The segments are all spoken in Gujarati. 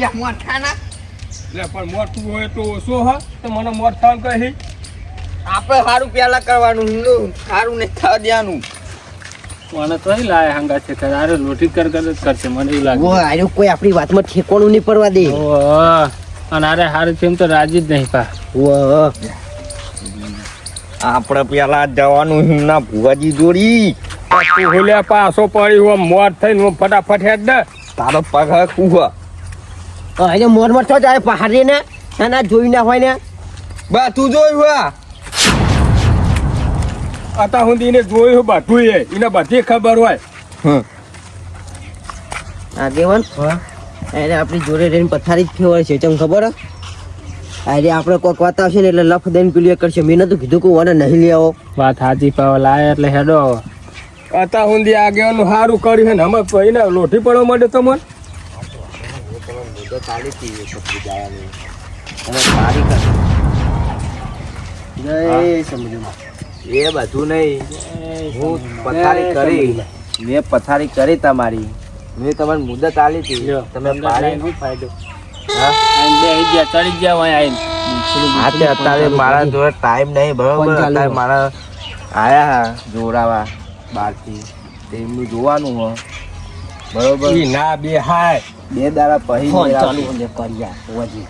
ગયા મોઠાના એટલે પણ મોટું હોય તો ઓછો હ. તો મને મોટ થવાનું કહી. આપણે સારું પેલા કરવાનું સારું નહીં થવા દેવાનું. મને તો નહીં લાય હંગા છે કે અરે લોટી કર કર કરશે મને એવું લાગે. આર્યો કોઈ આપણી વાતમાં ઠેકોણું નહીં પડવા દે. અને અરે હારું તેમ તો રાજી જ નહીં પા. આપણે પેલા જવાનું હિમના ભુવાજી જોડી. તું હોલ્યા પાછો પડી હું મોત થઈને હું ફટાફટ હેડ દે. તારો પગ કુવા. એને મોર મોર થયો જાય પહાડી ને ના જોઈ ના હોય ને. બા તું જોયું હા અત્યાર સુધી એને જોયું બધું એ. એને બધી ખબર હોય. આગેવાન એને આપણી જોડે રહીને પથારી જ ફેવર છે ચમ ખબર હે? અરે આપણે કોઈક વાત આવશે ને એટલે લફ દઈને પેલું કરશે. મેં નતું કીધું કે ઓને નહીં લઈ આવો. વાત હાજી પાવ લાય એટલે હેડો. અત્યાર સુધી આગેવાનું સારું કર્યું છે ને અમે લોઠી પડવા માંડે તમને. જય સમજુ એ બધું નહીં. હું પથારી કરી. મેં પથારી કરી તમારી. મેં તમારી મુદત આલી હતી. તમે પાડી. લાઈન ફાયદો. હા? આઈને ગયા ચડી ગયા હોય આઈને. હા તે અત્યારે મારા જોડે ટાઈમ નહીં બરોબર? અત્યારે મારા આયા હા જોડાવા બહારથી તેમનું જોવાનું હો. બરોબર. ઈ ના બે હાય બે દાડા પહી ફોન ચાલુ ને કર્યા ઓજી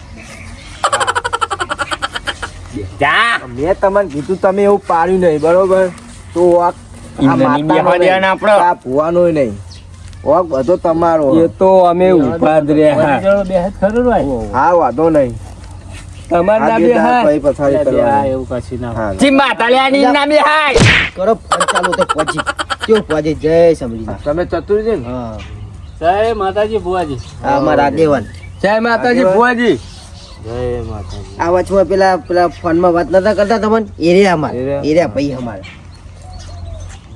જા. મેં તમને કીધું તમે એવું પાડ્યું નહીં બરોબર? તો આ આ ભુવાનો નહીં ઓક બધો તમારો. એ તો અમે ઊભા જ રહ્યા. હા વાંધો નહીં. તમારે ના બે બે હાય. પછી પથારી બે એવું કશું ના હા કરો ફોન ચાલુ તો કેવું જય સમજી તમે ચતુર્જી ને? હા. જય માતાજી ભુવાજી. હા અમારા આગેવાન. જય માતાજી ભુવાજી. જય માતાજી. આ વચમાં પેલા પેલા ફોનમાં વાત નતા કરતા તમને? એરિયા અમાર. એરિયા? ભાઈ અમારે.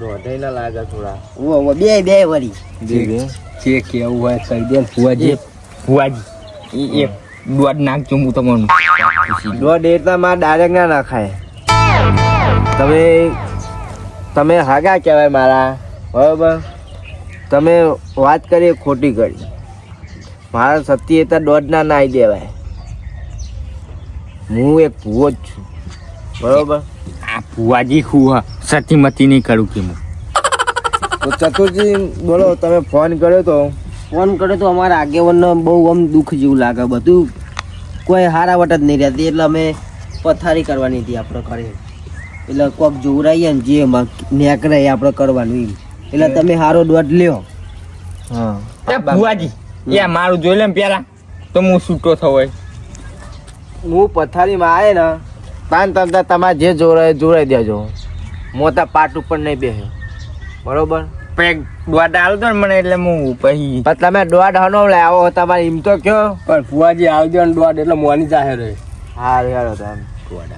દોઢાઈ ના લાગે થોડા. ઓ ઓ બે બે વળી. જે કેવું હોય કહી દે ભુવાજી. ભુવાજી. એ એક. દોઢ નાખજો હું તમારું. દોઢ એટલા માં ડાયરેક્ટ ના નાખાય. તમે તમે હાગા કહેવાય મારા બરોબર? તમે વાત કરી ખોટી કરી. મારા સત્ય એટલા દોઢ ના નાઈ દેવાય. હું એક ભૂવો જ છું. બરોબર? આ ભુવાજી હું સતીમતી નહીં કરું કે હું. તો ચતુરજી બોલો તમે ફોન કર્યો તો ફોન કર્યો તો અમારા આગેવાનને બહુ આમ દુઃખ જેવું લાગે બધું. કોઈ હારાવટ જ નહીં રહેતી એટલે અમે પથારી કરવાની હતી આપણે ઘરે. એટલે કોક જોવરાઈએ ને જે એમાં નેકરે એ આપણે કરવાનું એમ. એટલે તમે હારો દોઢ લ્યો. હા. એ ભુવાજી એ મારું જોઈ લે ને પેલા તો હું છૂટો થયો હું પથારીમાં આવે ને તાન તરતા તમારે જે જોરાય જોડાઈ દેજો. મોટા પાટ ઉપર નહીં બેસે. બરોબર? પેક દોડા આવતો ને મને એટલે હું પછી. પણ તમે દોઢ હનો લાવો તમારે એમ તો કયો. પણ ફુવાજી આવજો ને દોઢ એટલે મોની જાહેર રહે. હા યાર તમે દોઢ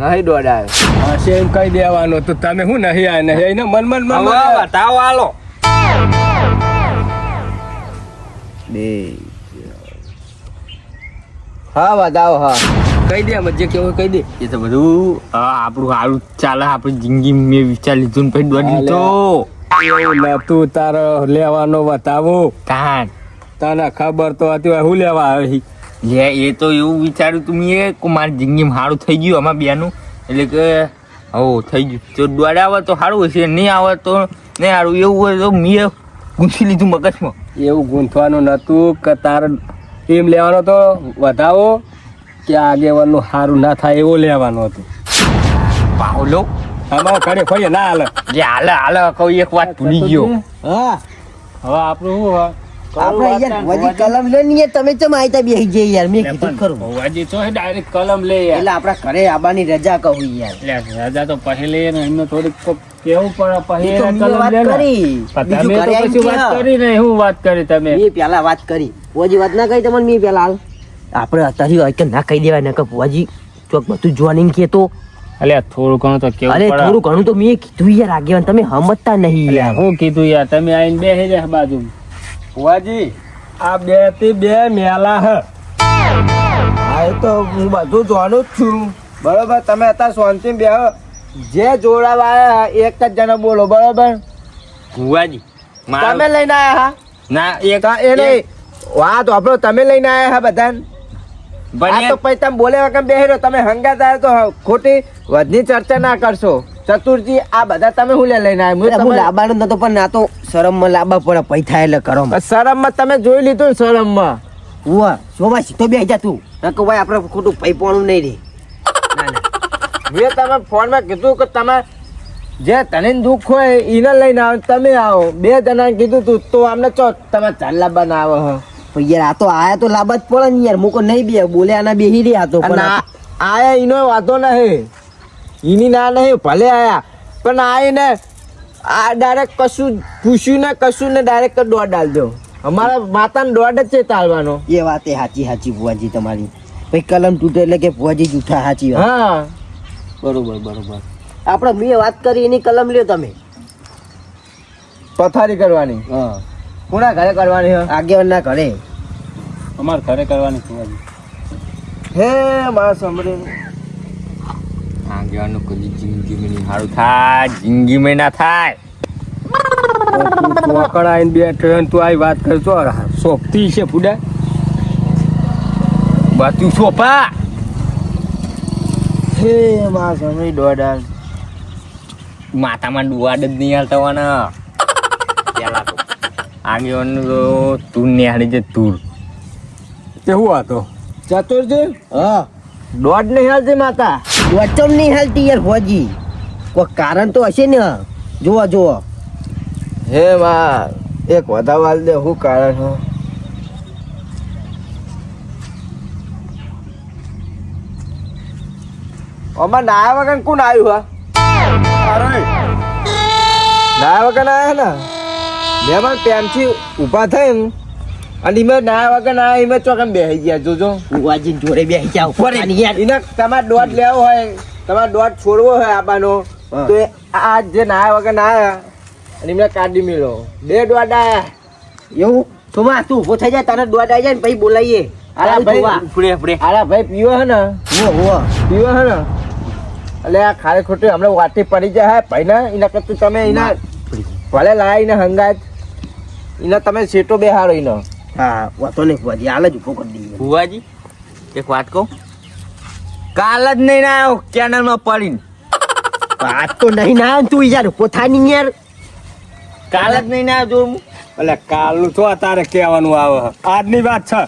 નહીં દોઢ આવે હશે એમ કહી દેવાનું તો તમે શું નહીં આવે નહીં આય ને? મન મન મન બતાવો હાલો બે. હા બતાવો હા. કહી દે મજે કેવું કહી દે. એ તો બધું હા, આપણું સારું ચાલે આપણી જિંદગી મેં વિચાર લીધું ને પછી દોડી તો તું તારો લેવાનો બતાવો. કાન તને ખબર તો હતી હું લેવા આવી લે એ તો એવું વિચાર્યું તું મેં કે મારી જિંદગીમાં સારું થઈ ગયું અમારા બેનું. એટલે કે હો થઈ ગયું. જો દોડે આવે તો સારું હશે નહીં આવે તો નહીં સારું એવું હોય તો મેં ગૂંથી લીધું મગજમાં. એવું ગૂંથવાનું નતું કે તારે એમ લેવાનો તો વધાવો કે આગેવાનનું સારું ના થાય એવો લેવાનો હતો. પાવલો? આમાં ઘરે ફરીએ ના હાલે. જે હાલે હાલે કહું એક વાત ભૂલી ગયો. હા. હવે આપણું શું હોય આપણે યાર વજી કલમ લે ને તમે ચમ આયતા બેસી જઈએ યાર? મેં કીધું ખરું. ભુવાજી તો ડાયરેક્ટ કલમ લે યાર. એટલે આપણા ઘરે આબાની રજા કહું યાર. એટલે રાજા તો પહેલે ને એમને થોડીક કેવું પણ તો વાત કરી. તમે તો પછી વાત કરી ને વાત કરી તમે. મેં પેલા વાત કરી. ભુવાજી વાત ના કરી તમને મી પેલા હાલ. આપણે અત્યારે હોય કે ના કહી દેવાય ને કે ભુવાજી ચોક બધું જોવાની કેતો અલે થોડું ઘણું તો કેવું અરે થોડું ઘણું તો મેં કીધું યાર આગેવાન તમે સમજતા નહીં યાર. હું કીધું યાર તમે આવીને બેસી જાય બાજુ ભુવાજી આ બેથી બે મેલા હ. એ તો હું બધું જાણું જ છું. બરોબર તમે અત્યારે શાંતિ બેહો. જે જોડાવા આયા એક જ જણા બોલો બરોબર? ભુવાજી તમે લઈને આયા હા? ના એક તા એ નહીં. વાત આપણો તમે લઈને આયા હા બધાને? આ તો પછી તમે બોલે વગર બેહી તમે હંગાત આવ્યો તો ખોટી વધની ચર્ચા ના કરશો. ચતુરજી આ બધા તમે હું લઈને આવ્યા હું લાબાનો નતો પણ ના તો શરમમાં લાંબા પડે પૈસા એટલે કરો શરમમાં તમે જોઈ લીધું ને શરમમાં. ઉવા શોમાં સીધો બે જા તું. ભાઈ આપણે ખોટું પૈપણું નહીં રે. ના ના. મેં તમે ફોનમાં કીધું કે તમે જે તને દુઃખ હોય એને લઈને આવો તમે આવો. બે જણાને કીધું તું તો અમને ચો તમે ચાલ્લા બનાવો હો. પણ યાર આ તો આયા તો લાંબા જ પડે ને યાર. મૂકો નહીં બે બોલ્યા ના બેહી રહ્યા તો પણ આયા એનો વાંધો નહીં. એની ના નહીં ભલે આયા. પણ આવીને આ ડાયરેક્ટ કશું પૂછ્યું ને કશું ને ડાયરેક્ટ દોડ ડાલજો. અમારા માતાને દોડ જ છે ચાલવાનો એ વાત એ સાચી સાચી ભુવાજી તમારી. ભાઈ કલમ તૂટે એટલે કે ભુવાજી જૂઠા સાચી હા. બરોબર બરોબર. આપણે મેં વાત કરી એની કલમ લ્યો તમે. પથારી કરવાની. હા. કોના ઘરે કરવાની હે? આગેવાનના ઘરે. અમારે ઘરે કરવાની કુવાજી હે માં સમરી આગેવાનું કદી જિંદગીમાં નહીં સારું થાય જિંદગીમાં ના થાય. આવીને બેઠો અને તું આવી વાત કરજો. સોપતી છે પુડા. બાતું સોપા. હે માં સમરી દોડાલ માથામાં ડુવાડ જ નહીં હાલતા આગેવાનું તો તું નિહાળી છે તું તે? શું ચતુર છે? હા. દોડ નહીં હાલતી માતા વચમ નહીં હાલતી યાર ભુવાજી કોઈ કારણ તો હશે ને? જોવા જોવો હે માં એક વધાવ હાલ દે શું કારણ હો? અમાર નાયા વગર કોણ આવ્યું હા? નાયા વગર આવ્યા ને? મેં પણ પ્રેમથી ઊભા થઈને અને એમાં નાયા વગર ના એમાં ચોકમ બેસી ગયા જોજો. ઉવાજી જોડે બેસી ગયા ઉપર એને તમારે દોટ લેવો હોય તમારે દોટ છોડવો હોય આબાનો તો એ આ જે નાયા વગર ના આવ્યા અને એમને કાઢી મેળો. બે દોટ આયા. એવું? તો માં તું ઊભો થઈ જાય તને દોડ આવી જાય ને પછી બોલાઈએ. અરે ભાઈ, ઉપડે ઉપડે. આરા ભાઈ પીવો હે ને. પીવો હે ને? એટલે આ ખાલી ખોટી હમણાં વાટી પડી જાય હે. ભાઈ ના એના કરતું તમે એના ભલે લાયા એને હંગાત. એના તમે સેટો બેહાડો એનો હા વાતો નહીં ફુવાજી હાલ જ ઊભો કરી દઈએ. ફુવાજી એક વાત કહું? કાલ જ નહીં ના આવ્યો કેનલમાં પડીને. વાત તો નહીં ના આવે તું યાર પોતાની યાર. કાલ જ નહીં ના આવ્યો જોઉં એટલે કાલનું તો તારે કહેવાનું આવે. આજની વાત છે.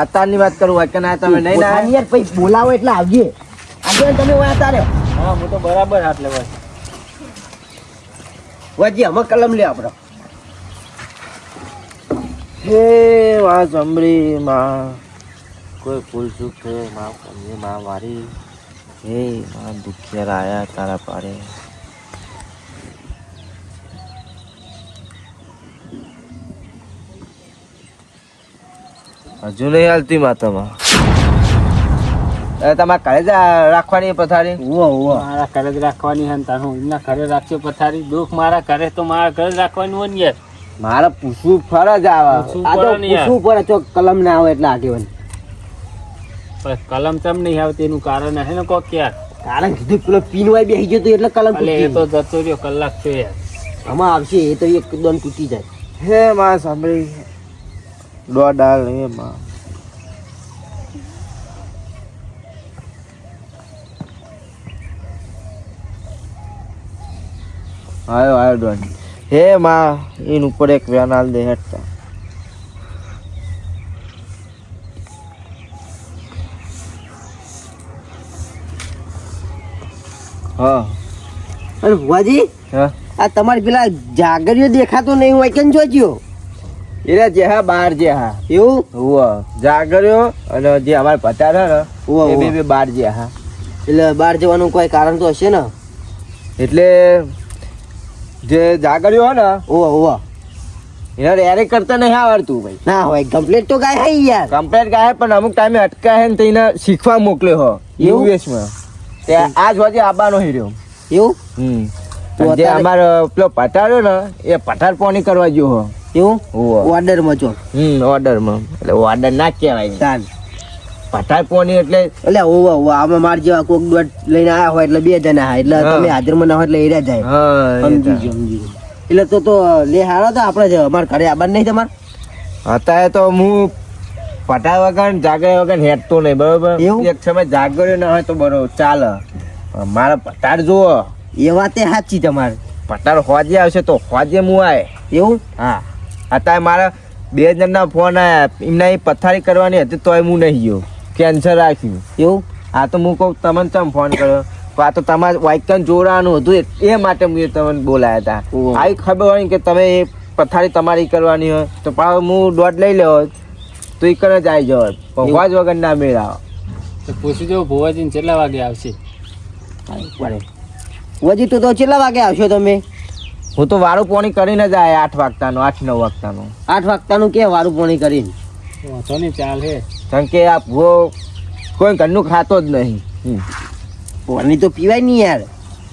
અત્યારની વાત કરું હોય કે ના તમે નહીં ના યાર પછી બોલાવો એટલે આવજે. આજે તમે ઓય તારે. હા હું તો બરાબર હાથ લેવા વાજી અમે કલમ લે આપણો હે વા જમરી માં. કોઈ ફૂલ ચૂક થયો માં કરજે માં મારી. હે માં દુખિયાર આયા તારા પાડે. હજુ નહીં હાલતી માતામાં. તમારે ઘરે જ રાખવાની પથારી? મારા ઘરે જ રાખવાની હે તારું એમના ઘરે રાખજો પથારી. દુઃખ મારા ઘરે તો મારા ઘરે જ રાખવાનું હોય ને યાર. મારે પૂછવું ફરજ આવે. આ તો. પૂછવું પડે ચો કલમ ના આવે એટલે આગેવાન. પણ કલમ ચમ નહીં આવે તેનું કારણ હે ને કોક યાર. કારણ કીધું પેલો પીનવાય બેસી ગયો તો એટલે કલમ એ તો જતો રહ્યો કલાક છે યાર. આમાં આવશે એ તો એક દોન તૂટી જાય. હે માં સાંભળી. દોડ હાલ હે માં. આયો આવ્યો ડોન હે માં એન ઉપર એક વેન હાલ દે હેઠતા હા. અને ભુવાજી હા? આ તમારે પેલા જાગરિયો દેખાતો નહીં હોય કેમ જોજો એટલે જે હા બાર જે હા. એવું? હુઆ જાગરિયો અને જે અમારે પચાર હે ને એ બે બે બાર જે હા. એટલે બહાર જવાનું કોઈ કારણ તો હશે ને? એટલે જે જાગર્યો હે ને ઓવા ઓવા એને રેરે કરતા નહીં આવડતું ભાઈ. ના હોય કમ્પ્લેટ તો ગાય હે યાર. કમ્પ્લેટ ગાય પણ અમુક ટાઈમે અટકાય હે ને તેને શીખવા મોકલ્યો હો એવું? યુએસમાં. તે આજ વાજે આબાનો હીર્યો એવું? હમ. જે અમારો પેલો પટાર્યો ને એ પઠાર પોણી કરવા ગયો હો. એવું? ઓર્ડર ઓર્ડરમાં જો. હમ ઓર્ડરમાં. એટલે ઓર્ડર ના કહેવાય. તાન પટાય પોની એટલે એટલે ઓવા ઓવા આમાં માર જેવા કોક દોટ લઈને આયા હોય એટલે બે જણા હા એટલે. તમે હાજરમાં ના હોય એટલે એર્યા જાય. સમજી સમજી એટલે તો તો લે હારો તો આપણે અમાર ઘરે આબાર નહીં તમાર? અત્યારે તો હું પટાય વગર જાગર્યા વગર હેઠતો નહીં બરોબર? એવું? એક સમય જાગર્યો ના હોય તો બરોબર ચાલે. મારા પટાર જુઓ. એ વાતે સાચી તમારે. પટાર હોજે આવશે તો હોજે મુ આય. એવું? હા. અત્યારે મારા બે જણના ફોન આયા એમના એ પથારી કરવાની હતી તોય હું નહીં ગયો. કેન્સર રાખ્યું એવું? આ તો હું કહું તમને ચમ ફોન કર્યો? તો આ તો તમારે વાઇકન જોડાવાનું હતું એ- માટે મેં તમને બોલાયા હતા. આવી ખબર હોય કે તમે એ પથારી તમારી કરવાની હોય તો પાછો હું દોઢ લઈ લેવો તો એ કરે જ આવી જવો ભગવાજ વગર ના મેળાવો તો પૂછી જો ભુવાજીને કેટલા વાગે આવશે? હજી તો તો કેટલા વાગે આવશો તમે? હું તો વારું પોણી કરીને જ આયા આઠ વાગતાનો આઠ નવ વાગતાનો. આઠ વાગતાનું કે વારું પોણી કરીને? વાંધો નહીં ચાલે. હે કારણ કે આ ભૂવો કોઈ ઘરનું ખાતો જ નહીં. પાણી તો પીવાય નહીં યાર.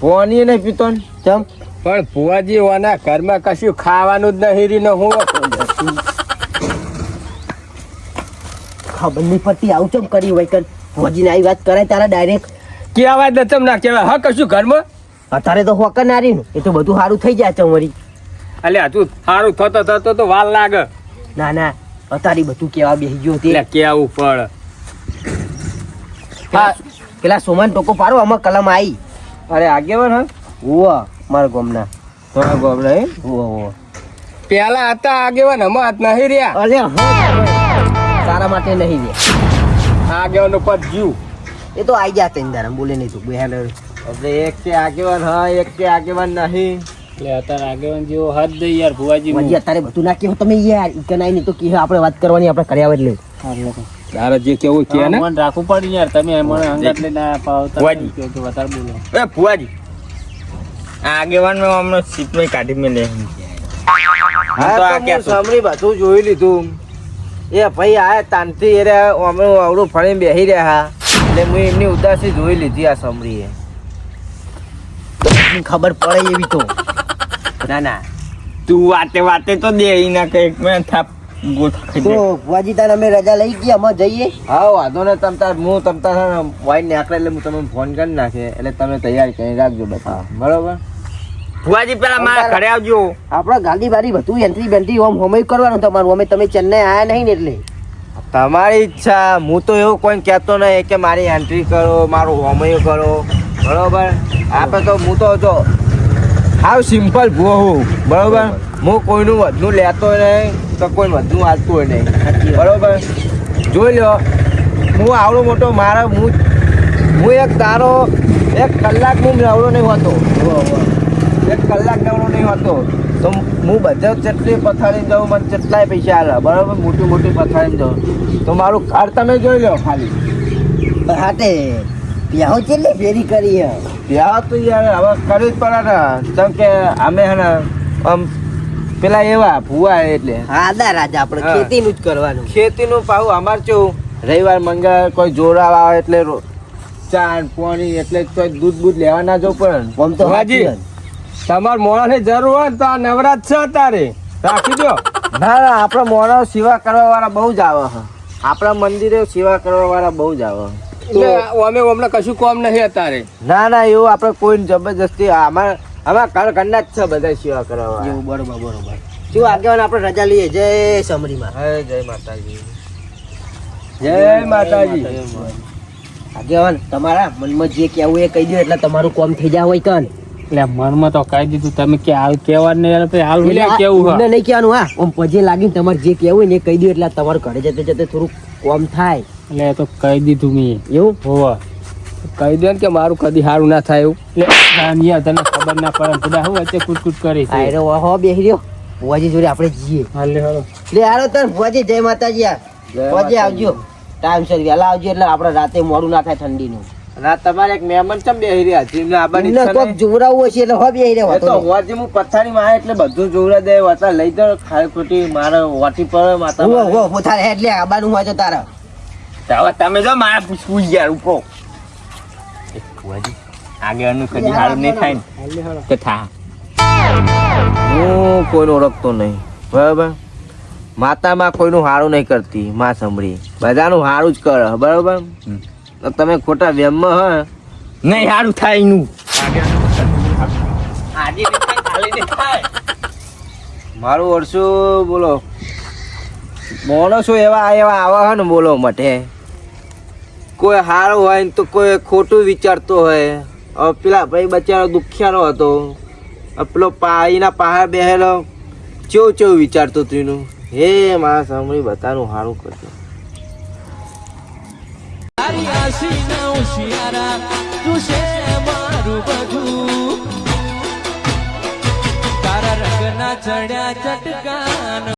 પોની નહીં પીતો ને? ચમ. પણ ભુવાજી ઓના ઘરમાં કશું ખાવાનું જ નહીં રીને હું ખબર નહીં પડતી આવું ચમ કરી હોય કર ભુવાજીને આવી વાત કરાય તારા ડાયરેક્ટ કેવાય ને ચમ ના કેવાય હા કશું ઘરમાં? અત્યારે તો હોક ના રહ્યું ને એ તો બધું સારું થઈ જાય ચમરી એટલે હજુ સારું થતો થતો તો વાર લાગે. ના ના. અત્યારે બધું કેવા બેસી ગયો તે. કેવું ફળ. પેલા- પેલા સોમાન ટોકો પારો આમાં કલમ આવી અરે આગેવાન હા. ઓવા મારા ગોમના. તમારા ગોમના એમ ઓવા ઓવા પેલા હતા આગેવાન હમણાં નહીં રહ્યા. અરે હા તારા માટે નહીં રહ્યા. આગેવાનો પદ જીવ એ તો આઈ ગયા તઈ દારા બોલે નહીં તું બેહાલ હવે એક કે આગેવાન હા એક કે આગેવાન નહીં. એટલે અત્યારે આગેવાન જેવો હાથ દઈ યાર ભુવાજી હું. અત્યારે બધું ના કેવું તમે યાર ઈકન આઈ નહીં તો કે આપણે વાત કરવાની આપણે કર્યા એટલે. તારે જે કેવું કે ને? મને રાખવું પડે યાર તમે મને અંગત લઈને આયા પાવ ભુવાજી. કે વધારે બોલો. એ ભુવાજી. આગેવાન મેં હમણાં સીટમાં કાઢી મેં લે. હા તો તો આ હું ક્યાં છું? સમરી બધું જોઈ લીધું. એ ભાઈ આ તાનથી એ અમે આવડું ફરીને બેસી રહ્યા એટલે હું એમની ઉદાસી જોઈ લીધી આ સમરીએ ખબર પડે એવી તો. ના ના. તું વાતે વાતે તો દે ના કંઈક મેં થાપ ગોથા તો ભુવાજી તારે અમે રજા લઈ ગયા અમે જઈએ? હા વાંધો ને તમ તાર હું તમ તાર ને વાઈન નીકળે એટલે હું તમને ફોન કરી નાખે. એટલે તમે તૈયાર કરી રાખજો બધા. બરોબર? ભુવાજી પેલા મારા ઘરે આવજો. આપણા ગાડી બારી બધું એન્ટ્રી બેન્ટ્રી ઓમ હોમય કરવાનું તમારું. અમે તમે ચેન્નઈ આયા નહીં ને એટલે. તમારી ઈચ્છા. હું તો એવું કોઈ કહેતો નહીં કે મારી એન્ટ્રી કરો મારું હોમયો કરો. બરોબર? આપણે તો હું તો જો હાવ સિમ્પલ ભૂવો હું બરાબર? હું કોઈનું વધુ લેતો નહીં તો કોઈ વધુ હોય નહીં. બરાબર? જોઈ લો હું આવડો મોટો મારા હું હું એક તારો એક કલાક હું નવડો નહીં હોતો. એક કલાક નવડો નહીં હોતો. તો હું બધા જેટલી પથારી જાઉં મને જેટલાય પૈસા આવે બરાબર? મોટી મોટી પથારી જાઉં. તો મારું ઘર તમે જોઈ લો ખાલી. હાટે પ્યાહો ચેટલી ફેરી કરી હે ત્યાં તો યાર હવે કરવી જ પડે ને કેમ કે અમે હે ને આમ પેલા એવા ભૂવા એટલે. આદા રાજા આપણે ખેતીનું જ કરવાનું. ખેતીનું પાવું અમાર કેવું રવિવાર મંગળ કોઈ જોડાવા આવે એટલે રો- પોણી એટલે કોઈ દૂધ બૂધ લેવા ના જવું પડે આમ તો હાજી તમારે મોણાની જરૂર હોય તો આ નવરાત છે તારે રાખી દો. ના ના આપણા મોણા સેવા કરવા વાળા બહુ જ આવે આપણા મંદિરે સેવા કરવા વાળા બહુ જ આવે અમે અમને કશું કોમ નહીં અત્યારે. ના ના એવું આપણે કોઈ જબરજસ્તી અમાર અમારા ઘર કરના જ છે બધા સેવા કરવા. એવું બરોબર બરોબર. શું આગેવાન આપણે રજા લઈએ? જય સમરીમાં હે જય માતાજી. જય માતાજી. આગેવાન તમારા મનમાં જે કહેવું એ કહી દો એટલે તમારું કોમ થઈ જાય હોય કન. એટલે મનમાં તો કહી દીધું તમે કે હાલ કહેવાનું ને હાલ કેવું હા. નહીં કહેવાનું હા. આમ પજે લાગીને તમારે જે કહેવું હોય ને એ કહી દો એટલે તમારું ઘરે જતે જતે થોડુંક કોમ થાય. એટલે તો કહી દીધું મેં. એવું? હોવા. કહી દે કે મારું કદી સારું ના થાય એવું. એટલે તને ખબર ના પડે બધા હું વચ્ચે કૂટ કરી અરે હો બેહી રહ્યો. ભુવાજી જોડે આપણે જઈએ. હાલે હાલો. એટલે હાલો તર ભુવાજી જય માતાજી આ. ભુવાજી આવજો. ટાઈમસર વહેલા આવજો એટલે આપણે રાતે મોડું ના થાય ઠંડીનું. ના તમારે એક મહેમાન ચમ બેહી રહ્યા? છે એમને આવવાની એમને કોક નહીં? જોવરાવવું હશે એટલે હો બેહી રહ્યો તો વાતો હું પથારી માં એટલે બધું જોવડા દે વાતા લઈ દો ખાલી ખોટી મારા વાટી પર માતા ઊભો, મારે. ઊભો, ઊભો થારે હેડ લે આબાનું હોય તો તારા. હવે તમે જો મારા પૂછવું યાર ભુવાજી આગેવાનું કદી સારું નહીં થાય ને? તો થા. હું કોઈને ઓળખતો નહીં. બરાબર? માતામાં કોઈનું સારું નહીં કરતી માં સાંભળી. બધાનું સારું જ કરે બરોબર? તો તમે ખોટા વ્યમમાં હ નહીં સારું થાય એનું. મારું વર્ષો બોલો. માણસો એવા એવા આવા હે ને બોલો મટે. કોઈ સારું હોય ને તો કોઈ ખોટું વિચારતો હોય. પેલા ભાઈ બચારો દુખિયારો હતો. પેલો પાઈના પહાડ બેહેલો. ચેવું ચેવું વિચારતો તું હે, મારા સાંભળી બતાનું સારું કરતો તારા રંગના ચડ્યા ચટકાન.